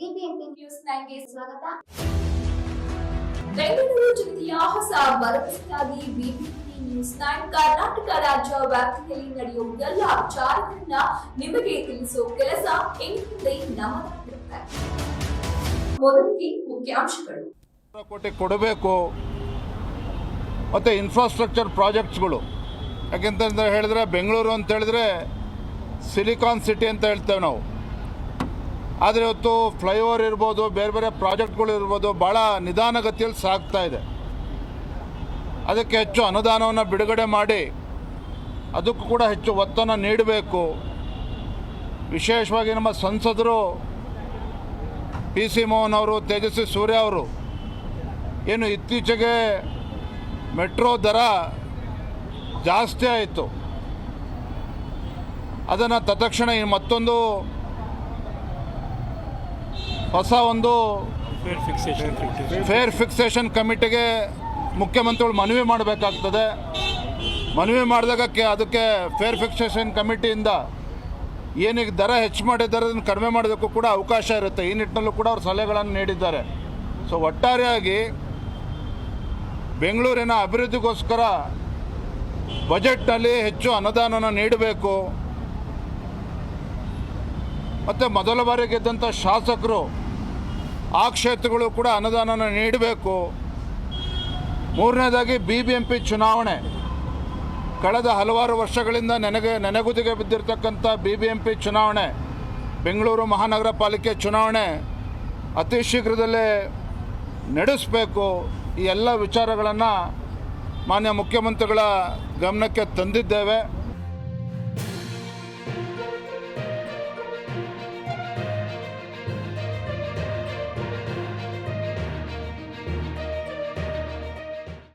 BBMP news ನೈನ್ಗೆ ಸ್ವಾಗತ. ಬೆಂಗಳೂರು ಜಿಲ್ಲೆಯ ಹೊಸ ಭರವಸೆಯಾಗಿ ಬಿಬಿಎಂಪಿ ನ್ಯೂಸ್ ನೈನ್ ಕರ್ನಾಟಕ ರಾಜ್ಯ ವ್ಯಾಪ್ತಿಯಲ್ಲಿ ನಡೆಯುವ ಎಲ್ಲ ವಿಚಾರಗಳನ್ನ ನಿಮಗೆ ತಿಳಿಸುವ ಕೆಲಸ ಇನ್ಮುಂದೆ ನಮ್ಮದಾಗಿರುತ್ತೆ ಮೊದಲಿಗೆ ಮುಖ್ಯಾಂಶಗಳು. ಕೋಟಿ ಕೊಡಬೇಕು. ಮತ್ತು ಇನ್ಫ್ರಾಸ್ಟ್ರಕ್ಚರ್ ಪ್ರಾಜೆಕ್ಟ್ಸ್ಗಳು ಯಾಕೆಂತಂದ್ರೆ ಹೇಳಿದ್ರೆ ಬೆಂಗಳೂರು ಅಂತ ಹೇಳಿದ್ರೆ ಸಿಲಿಕಾನ್ ಸಿಟಿ ಅಂತ ಹೇಳ್ತೇವೆ ನಾವು. ಆದರೆ ಇವತ್ತು ಫ್ಲೈಓವರ್ ಇರ್ಬೋದು, ಬೇರೆ ಬೇರೆ ಪ್ರಾಜೆಕ್ಟ್ಗಳು ಇರ್ಬೋದು ಭಾಳ ನಿಧಾನಗತಿಯಲ್ಲಿ ಸಾಗ್ತಾ ಇದೆ. ಅದಕ್ಕೆ ಹೆಚ್ಚು ಅನುದಾನವನ್ನು ಬಿಡುಗಡೆ ಮಾಡಿ, ಅದಕ್ಕೂ ಕೂಡ ಹೆಚ್ಚು ಒತ್ತನ್ನು ನೀಡಬೇಕು. ವಿಶೇಷವಾಗಿ ನಮ್ಮ ಸಂಸದರು ಪಿ ಸಿ ಮೋಹನ್ ಅವರು, ತೇಜಸ್ವಿ ಸೂರ್ಯ ಅವರು, ಏನು ಇತ್ತೀಚೆಗೆ ಮೆಟ್ರೋ ದರ ಜಾಸ್ತಿ ಆಯಿತು. ಅದನ್ನು ತತ್ಕ್ಷಣ ಮತ್ತೊಂದು ಹೊಸ ಒಂದು ಫೇರ್ ಫಿಕ್ಸೇಷನ್ ಫೇರ್ ಫಿಕ್ಸೇಷನ್ ಕಮಿಟಿಗೆ ಮುಖ್ಯಮಂತ್ರಿಗಳು ಮನವಿ ಮಾಡಬೇಕಾಗ್ತದೆ. ಮನವಿ ಮಾಡಿದಾಗ ಕೆ ಅದಕ್ಕೆ ಫೇರ್ ಫಿಕ್ಸೇಷನ್ ಕಮಿಟಿಯಿಂದ ಏನೀಗ ದರ ಹೆಚ್ಚು ಮಾಡಿದ್ದಾರೆ ಅದನ್ನು ಕಡಿಮೆ ಮಾಡೋದಕ್ಕೂ ಕೂಡ ಅವಕಾಶ ಇರುತ್ತೆ. ಈ ನಿಟ್ಟಿನಲ್ಲೂ ಕೂಡ ಅವರು ಸಲಹೆಗಳನ್ನು ನೀಡಿದ್ದಾರೆ. ಸೊ ಒಟ್ಟಾರೆಯಾಗಿ ಬೆಂಗಳೂರಿನ ಅಭಿವೃದ್ಧಿಗೋಸ್ಕರ ಬಜೆಟ್ನಲ್ಲಿ ಹೆಚ್ಚು ಅನುದಾನನ ನೀಡಬೇಕು. ಮತ್ತು ಮೊದಲ ಬಾರಿ ಗೆದ್ದಂಥ ಶಾಸಕರು ಆ ಕ್ಷೇತ್ರಗಳು ಕೂಡ ಅನುದಾನನ ನೀಡಬೇಕು. ಮೂರನೇದಾಗಿ ಬಿ ಬಿ ಎಂ ಪಿ ಚುನಾವಣೆ. ಕಳೆದ ಹಲವಾರು ವರ್ಷಗಳಿಂದ ನನಗೆ ನೆನೆಗುದಿಗೆ ಬಿದ್ದಿರತಕ್ಕಂಥ ಬಿ ಬಿ ಎಂ ಪಿ ಚುನಾವಣೆ, ಬೆಂಗಳೂರು ಮಹಾನಗರ ಪಾಲಿಕೆ ಚುನಾವಣೆ ಅತಿ ಶೀಘ್ರದಲ್ಲೇ ನಡೆಸಬೇಕು. ಈ ಎಲ್ಲ ವಿಚಾರಗಳನ್ನು ಮಾನ್ಯ ಮುಖ್ಯಮಂತ್ರಿಗಳ ಗಮನಕ್ಕೆ ತಂದಿದ್ದೇವೆ.